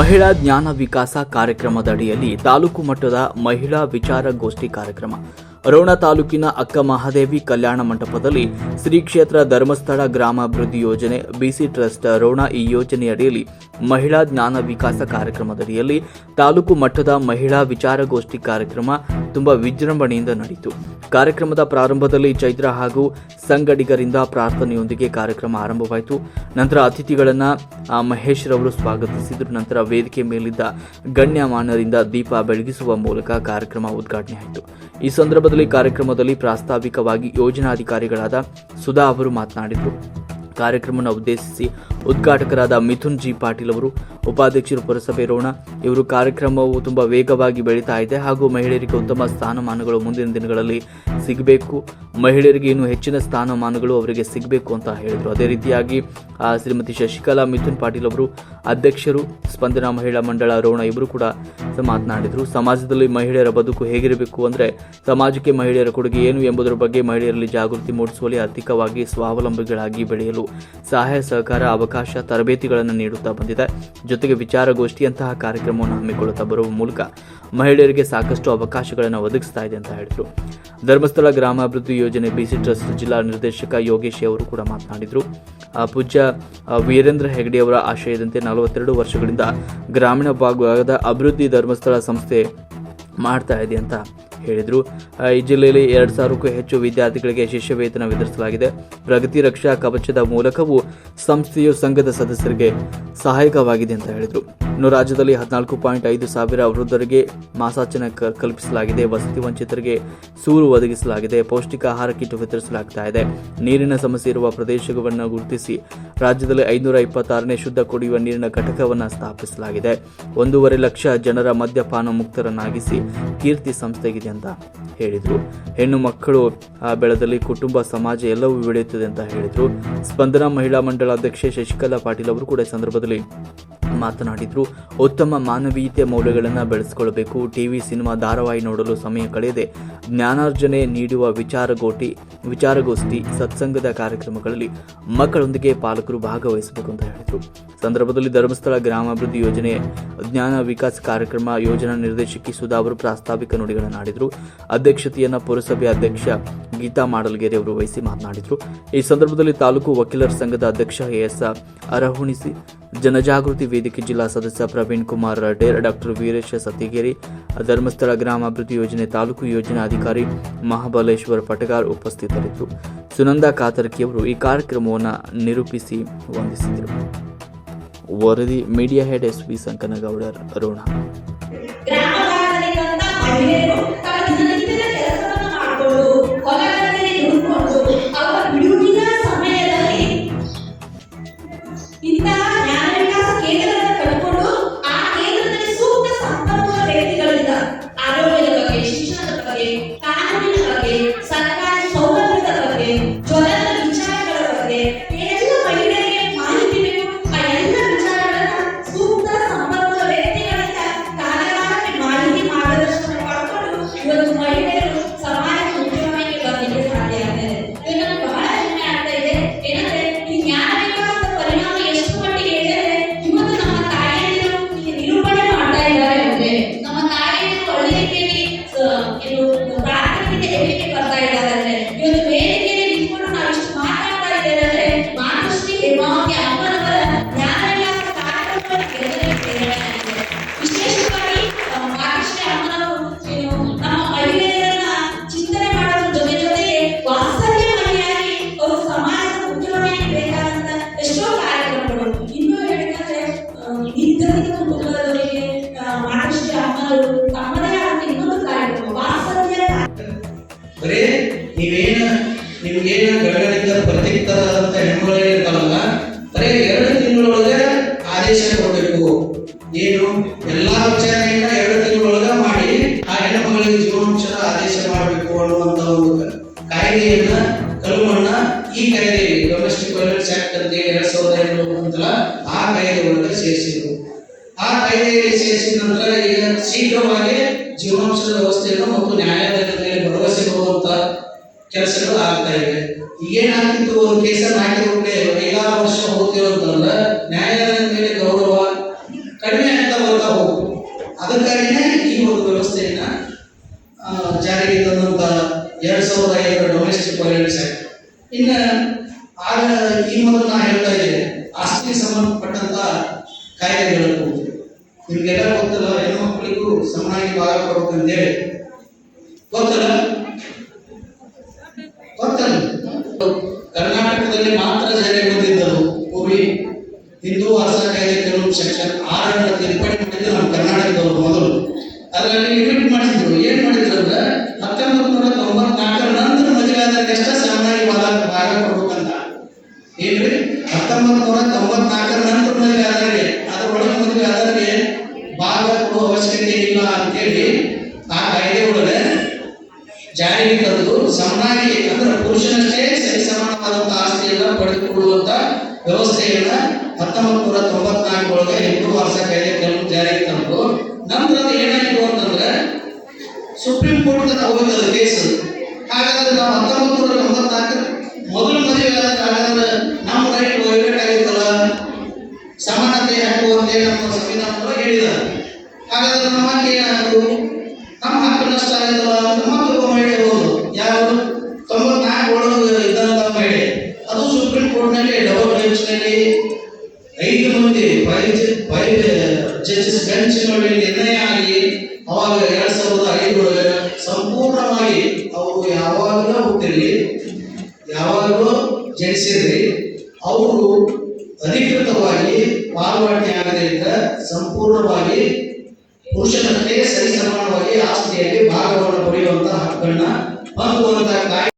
ಮಹಿಳಾ ಜ್ಞಾನ ವಿಕಾಸ ಕಾರ್ಯಕ್ರಮದ ಅಡಿಯಲ್ಲಿ ತಾಲೂಕು ಮಟ್ಟದ ಮಹಿಳಾ ವಿಚಾರಗೋಷ್ಠಿ ಕಾರ್ಯಕ್ರಮ. ರೋಣ ತಾಲೂಕಿನ ಅಕ್ಕ ಮಹಾದೇವಿ ಕಲ್ಯಾಣ ಮಂಟಪದಲ್ಲಿ ಶ್ರೀ ಕ್ಷೇತ್ರ ಧರ್ಮಸ್ಥಳ ಗ್ರಾಮಾಭಿವೃದ್ಧಿ ಯೋಜನೆ ಬಿಸಿ ಟ್ರಸ್ಟ್ ರೋಣ ಈ ಯೋಜನೆಯಡಿಯಲ್ಲಿ ಮಹಿಳಾ ಜ್ಞಾನ ವಿಕಾಸ ಕಾರ್ಯಕ್ರಮದಡಿಯಲ್ಲಿ ತಾಲೂಕು ಮಟ್ಟದ ಮಹಿಳಾ ವಿಚಾರಗೋಷ್ಠಿ ಕಾರ್ಯಕ್ರಮ ತುಂಬಾ ವಿಜೃಂಭಣೆಯಿಂದ ನಡೆಯಿತು ಕಾರ್ಯಕ್ರಮದ ಪ್ರಾರಂಭದಲ್ಲಿ ಚೈತ್ರ ಹಾಗೂ ಸಂಗಡಿಗರಿಂದ ಪ್ರಾರ್ಥನೆಯೊಂದಿಗೆ ಕಾರ್ಯಕ್ರಮ ಆರಂಭವಾಯಿತು. ನಂತರ ಅತಿಥಿಗಳನ್ನ ಮಹೇಶ್ ರವರು ಸ್ವಾಗತಿಸಿದರು. ನಂತರ ವೇದಿಕೆ ಮೇಲಿದ್ದ ಗಣ್ಯಮಾನ್ಯರಿಂದ ದೀಪ ಬೆಳಗಿಸುವ ಮೂಲಕ ಕಾರ್ಯಕ್ರಮ ಉದ್ಘಾಟನೆಯಾಯಿತು. ಈ ಈ ಸಂದರ್ಭದಲ್ಲಿ ಕಾರ್ಯಕ್ರಮದಲ್ಲಿ ಪ್ರಾಸ್ತಾವಿಕವಾಗಿ ಯೋಜನಾಧಿಕಾರಿಗಳಾದ ಸುಧಾ ಅವರು ಮಾತನಾಡಿದರು. ಕಾರ್ಯಕ್ರಮವನ್ನು ಉದ್ದೇಶಿಸಿ ಉದ್ಘಾಟಕರಾದ ಮಿಥುನ್ ಜಿ ಪಾಟೀಲ್ ಅವರು ಉಪಾಧ್ಯಕ್ಷರು ಪುರಸಭೆ ರೋಣ. ಇವರು ಕಾರ್ಯಕ್ರಮವು ತುಂಬಾ ವೇಗವಾಗಿ ಬೆಳೀತಾ ಇದೆ ಹಾಗೂ ಮಹಿಳೆಯರಿಗೆ ಉತ್ತಮ ಸ್ಥಾನಮಾನಗಳು ಮುಂದಿನ ದಿನಗಳಲ್ಲಿ ಸಿಗಬೇಕು. ಮಹಿಳೆಯರಿಗೆ ಇನ್ನೂ ಹೆಚ್ಚಿನ ಸ್ಥಾನಮಾನಗಳು ಅವರಿಗೆ ಸಿಗಬೇಕು ಅಂತ ಹೇಳಿದರು. ಅದೇ ರೀತಿಯಾಗಿ ಶ್ರೀಮತಿ ಶಶಿಕಲಾ ಮಿಥುನ್ ಪಾಟೀಲ್ ಅವರು ಅಧ್ಯಕ್ಷರು, ಸ್ಪಂದನಾ ಮಹಿಳಾ ಮಂಡಳ ರೋಣ ಇವರು ಕೂಡ ಮಾತನಾಡಿದರು. ಸಮಾಜದಲ್ಲಿ ಮಹಿಳೆಯರ ಬದುಕು ಹೇಗಿರಬೇಕು ಅಂದರೆ ಸಮಾಜಕ್ಕೆ ಮಹಿಳೆಯರ ಕೊಡುಗೆ ಏನು ಎಂಬುದರ ಬಗ್ಗೆ ಮಹಿಳೆಯರಲ್ಲಿ ಜಾಗೃತಿ ಮೂಡಿಸುವಲ್ಲಿ ಆರ್ಥಿಕವಾಗಿ ಸ್ವಾವಲಂಬಿಗಳಾಗಿ ಬೆಳೆಯಲು ಸಹಾಯ, ಸಹಕಾರ, ಅವಕಾಶ, ತರಬೇತಿಗಳನ್ನು ನೀಡುತ್ತಾ ಬಂದಿದೆ. ಜೊತೆಗೆ ವಿಚಾರಗೋಷ್ಠಿಯಂತಹ ಕಾರ್ಯಕ್ರಮವನ್ನು ಹಮ್ಮಿಕೊಳ್ಳುತ್ತಾ ಬರುವ ಮೂಲಕ ಮಹಿಳೆಯರಿಗೆ ಸಾಕಷ್ಟು ಅವಕಾಶಗಳನ್ನು ಒದಗಿಸ್ತಾ ಇದೆ ಅಂತ ಹೇಳಿದರು. ಧರ್ಮಸ್ಥಳ ಗ್ರಾಮಾಭಿವೃದ್ಧಿ ಯೋಜನೆ ಬಿಸಿ ಟ್ರಸ್ಟ್ ಜಿಲ್ಲಾ ನಿರ್ದೇಶಕ ಯೋಗೇಶ್ ಅವರು ಕೂಡ ಮಾತನಾಡಿದರು. ಪೂಜ್ಯ ವೀರೇಂದ್ರ ಹೆಗಡೆ ಅವರ ಆಶಯದಂತೆ ನಲವತ್ತೆರಡು ವರ್ಷಗಳಿಂದ ಗ್ರಾಮೀಣ ಭಾಗದ ಅಭಿವೃದ್ಧಿ ಧರ್ಮಸ್ಥಳ ಸಂಸ್ಥೆ ಮಾಡ್ತಾ ಇದೆ ಅಂತ ಹೇಳಿದರು. ಈ ಜಿಲ್ಲೆಯಲ್ಲಿ ಎರಡು ಸಾವಿರಕ್ಕೂ ಹೆಚ್ಚು ವಿದ್ಯಾರ್ಥಿಗಳಿಗೆ ಶಿಷ್ಯ ವೇತನ ವಿತರಿಸಲಾಗಿದೆ. ಪ್ರಗತಿ ರಕ್ಷಾ ಕವಚದ ಮೂಲಕವೂ ಸಂಸ್ಥೆಯು ಸಂಘದ ಸದಸ್ಯರಿಗೆ ಸಹಾಯಕವಾಗಿದೆ ಅಂತ ಹೇಳಿದರು. ಇನ್ನು ರಾಜ್ಯದಲ್ಲಿ ಹದಿನಾಲ್ಕು ಪಾಯಿಂಟ್ ಐದು ಸಾವಿರ ವೃದ್ಧರಿಗೆ ಮಾಸಾಚನ ಕಲ್ಪಿಸಲಾಗಿದೆ. ವಸತಿ ವಂಚಿತರಿಗೆ ಸೂರು ಒದಗಿಸಲಾಗಿದೆ. ಪೌಷ್ಟಿಕ ಆಹಾರ ಕಿಟ್ ವಿತರಿಸಲಾಗ್ತಾ ಇದೆ. ನೀರಿನ ಸಮಸ್ಯೆ ಇರುವ ಪ್ರದೇಶವನ್ನು ಗುರುತಿಸಿ ರಾಜ್ಯದಲ್ಲಿ ಐನೂರ ಇಪ್ಪತ್ತಾರನೇ ಶುದ್ಧ ಕುಡಿಯುವ ನೀರಿನ ಘಟಕವನ್ನು ಸ್ಥಾಪಿಸಲಾಗಿದೆ. ಒಂದೂವರೆ ಲಕ್ಷ ಜನರ ಮದ್ಯಪಾನ ಮುಕ್ತರನ್ನಾಗಿಸಿ ಕೀರ್ತಿ ಸಂಸ್ಥೆಗಿದೆ ಅಂತ ಹೇಳಿದರು. ಹೆಣ್ಣು ಮಕ್ಕಳು ಬೆಳೆದಲ್ಲಿ ಕುಟುಂಬ, ಸಮಾಜ ಎಲ್ಲವೂ ಬೆಳೆಯುತ್ತದೆ ಅಂತ ಹೇಳಿದರು. ಸ್ಪಂದನ ಮಹಿಳಾ ಮಂಡಳ ಅಧ್ಯಕ್ಷೆ ಶಶಿಕಲಾ ಪಾಟೀಲ್ ಅವರು ಕೂಡ ಸಂದರ್ಭದಲ್ಲಿ ಮಾತನಾಡಿದ್ರು. ಉತ್ತಮ ಮಾನವೀಯತೆ ಮೌಲ್ಯಗಳನ್ನು ಬೆಳೆಸಿಕೊಳ್ಳಬೇಕು ಟಿವಿ ಸಿನಿಮಾ ಧಾರಾವಾಹಿ ನೋಡಲು ಸಮಯ ಕಳೆಯದೆ ಜ್ಞಾನಾರ್ಜನೆ ನೀಡುವ ವಿಚಾರಗೋಟಿ, ವಿಚಾರಗೋಷ್ಠಿ ಸತ್ಸಂಗದ ಕಾರ್ಯಕ್ರಮಗಳಲ್ಲಿ ಮಕ್ಕಳೊಂದಿಗೆ ಪಾಲಕರು ಭಾಗವಹಿಸಬೇಕು ಅಂತ ಹೇಳಿದರು. ಸಂದರ್ಭದಲ್ಲಿ ಧರ್ಮಸ್ಥಳ ಗ್ರಾಮಾಭಿವೃದ್ಧಿ ಯೋಜನೆ, ಜ್ಞಾನ ವಿಕಾಸ ಕಾರ್ಯಕ್ರಮ ಯೋಜನಾ ನಿರ್ದೇಶಕಿ ಸುಧಾ ಅವರು ಪ್ರಾಸ್ತಾವಿಕ ನುಡಿಗಳನ್ನಾಡಿದರು ಅಧ್ಯಕ್ಷತೆಯನ್ನು ಪುರಸಭೆ ಅಧ್ಯಕ್ಷ ಗೀತಾ ಮಾಡಲ್ಗೆರೆ ಅವರು ವಹಿಸಿ ಮಾತನಾಡಿದರು. ಈ ಸಂದರ್ಭದಲ್ಲಿ ತಾಲೂಕು ವಕೀಲರ ಸಂಘದ ಅಧ್ಯಕ್ಷ ಎಸ್ ಅರಹುಣಿಸಿ, ಜನಜಾಗೃತಿ ವೇದಿಕೆ ಜಿಲ್ಲಾ ಸದಸ್ಯ ಪ್ರವೀಣ್ ಕುಮಾರ್ ಡೇರ್ ಡಾಕ್ಟರ್ ವೀರೇಶ ಸತಿಗೇರಿ, ಧರ್ಮಸ್ಥಳ ಗ್ರಾಮಾಭಿವೃದ್ಧಿ ಯೋಜನೆ ತಾಲೂಕು ಯೋಜನಾ ಅಧಿಕಾರಿ ಮಹಾಬಲೇಶ್ವರ ಪಟಗಾರ್ ಉಪಸ್ಥಿತರಿದ್ದರು ಸುನಂದಾ ಕಾತರ್ಕಿಯವರು ಈ ಕಾರ್ಯಕ್ರಮವನ್ನು ನಿರೂಪಿಸಿ ವಂದಿಸಿದರು. ವರದಿ, media head S V Sankanagoudar Ron ಬಗ್ಗೆ ಕಾನೂನಿನ ಬಗ್ಗೆ ಈ ಕಾಯ್ದೆಯಲ್ಲಿ ಡೊಮೆಸ್ಟಿಕ್ ವೈಲೆನ್ಸ್ ಆಕ್ಟ್ ಅಂತ ಎರಡ್ ಸಾವಿರದ ಎರಡು ನಂತರ ಆ ಕಾಯ್ದೆ ಒಳಗೆ ಸೇರಿಸಿದ್ರು. ಆ ಕಾಯ್ದೆಯಲ್ಲಿ ಸೇರಿಸಿದ ನಂತರ ಈಗ ಶೀಘ್ರವಾಗಿ ಜೀವನಾಂಶದ ವ್ಯವಸ್ಥೆಯನ್ನು ಮತ್ತು ನ್ಯಾಯಾಲಯದ ಮೇಲೆ ಭರವಸೆ ಕೊಡುವಂತ ಕೆಲಸಗಳು ಆಗ್ತಾ ಇವೆ ಏನಾಗ್ತಿತ್ತು ಒಂದು ಕೇಸನ್ನು ಹಾಕಿದ್ರೆ ಐದಾರು ವರ್ಷ ಹೋಗ್ತಿರೋ ಅಂತಂದ್ರೆ ನ್ಯಾಯಾಲಯದ ಮೇಲೆ ಗೌರವ ಕಡಿಮೆ ಆಗ್ತಾ ಅದಕ್ಕಾಗಿಯೇ ಈ ಒಂದು ವ್ಯವಸ್ಥೆಯನ್ನ ಜಾರಿಗೆ ತಂದಂತ ಎರಡ್ ಸಾವಿರದ ಐದರ ಡೊಮೆಸ್ಟಿಕ್ ವೈಲೆನ್ಸ್ ಆಕ್ಟ್ ಇನ್ನ ಆಗ ಈ ಮೊದಲು ನಾ ಹೇಳ್ತಾ ಇದ್ದೆ ಆಸ್ತಿ ಸಂಬಂಧಪಟ್ಟಂತ ಕಾಯ್ದೆಗಳು ನಿಮ್ಗೆಲ್ಲ ಗೊತ್ತಲ್ಲ ಹೆಣ್ಮಕ್ಳಿಗೂ ಸಮಾನವಾಗಿ ಭಾಗ ಕೊಡ್ಬೇಕಂತೇಳಿ ಗೊತ್ತಲ್ಲ? ಗೊತ್ತಲ್ಲ? ಕರ್ನಾಟಕದಲ್ಲಿ ಮಾತ್ರ ಅದರಲ್ಲಿ ಮಾಡಿದ್ರು ಏನ್ ಮಾಡಿದ್ರು ಅಂದ್ರೆ ಹತ್ತೊಂಬತ್ ನೂರ ತೊಂಬತ್ನಾಲ್ಕರ ನಂತರ ಮದುವೆ ಆದಾಗಷ್ಟ ಸಾಮಾನ್ಯ ಭಾಗ ಭಾಗ ಕೊಡ್ಬೇಕಂತ? ಏನ್ರಿ? ಹತ್ತೊಂಬತ್ ನೂರ ತೊಂಬತ್ನಾಲ್ಕರ ನಂತರ ಮದುವೆ ಆದಾಗೆ ಅದರೊಳಗೆ ಮದುವೆ ಆದಾಗೆ ಭಾಗ ಕೊಡುವ ಅವಶ್ಯಕತೆ ಇಲ್ಲ ಅಂತೇಳಿ ಆ ಕಾಯ್ದೆ ಒಳಗೆ ಜಾರಿಗೆ ತಂದು ಸಮನಾಗಿ ಅಂದ್ರೆ ಪುರುಷನಷ್ಟೇ ಸರಿ ಸಮಾನವಾದಂತಹ ಆಸ್ತಿಯನ್ನ ಪಡೆದುಕೊಳ್ಳುವಂತ ವ್ಯವಸ್ಥೆಯನ್ನ ಹತ್ತೊಂಬತ್ ನೂರ ತೊಂಬತ್ನಾಲ್ಕು ಒಳಗೆ ಹಿಂದೂ ವಾರಸಾ ಕಾಯ್ದೆ ಕೆಲವು ಜಾರಿಗೆ ತಂದು ನಂತರ ಅದು ಏನಾಯ್ತು ಅಂತಂದ್ರೆ ಸುಪ್ರೀಂ ಹೋಗಿದ್ದದು ಕೇಸ್ ಹಾಗಾದ್ರೆ ನಾವು ಹತ್ತೊಂಬತ್ತು ಮೊದಲು ಮದುವೆ ಹಾಗಾದ್ರೆ ನಮ್ಮ ರೈಟ್ ಸಮಾನತೆ ಹಾಕುವಂತೆ ನಮ್ಮ ಕೂಡ ಹೇಳಿದ ಹಾಗಾದ್ರೆ ನಮ್ಮ ಹಕ್ಕು ಏನಾದ್ರು ನಮ್ಮ ಹಕ್ಕು ನಷ್ಟ ಆಗಿದ್ದಲ್ಲ ಅಂತ ಮಹಿಳೆ ಹೋದ್ರು ಯಾರು? ತೊಂಬತ್ನಾಲ್ಕು ಒಳಗೆ ಇದ್ದಂತ ಮಹಿಳೆ. ಅದು ಸುಪ್ರೀಂ ಕೋರ್ಟ್ನಲ್ಲಿ ಡಬಲ್ ಬೆಂಚ್ನಲ್ಲಿ ಐದು ಮಂದಿ ಫೈವ್ ಫೈವ್ ಜಡ್ಜಸ್ ಬೆಂಚ್ನಲ್ಲಿ ನಿರ್ಣಯ ಆಗಿ ಅವಾಗ ಎರಡ್ ಸಾವಿರದ ಐದರೊಳಗೆ ಸಂಪೂರ್ಣವಾಗಿ ಅವರು ಯಾವಾಗಲೂ ಹುಟ್ಟಿರಲಿ ಯಾವಾಗಲೂ ಜನಿಸಿರಲಿ ಅವರು ಅಧಿಕೃತವಾಗಿ ಪಾಲ್ವಾಣಿ ಆಗದ್ರಿಂದ ಸಂಪೂರ್ಣವಾಗಿ ಪುರುಷನಂತೆ ಸರಿ ಸಮಾನವಾಗಿ ಆಸ್ತಿಯಲ್ಲಿ ಭಾಗವನ್ನು ಪಡೆಯುವಂತಹ ಹಕ್ಕನ್ನ ಹೊಂದುವಂತಹ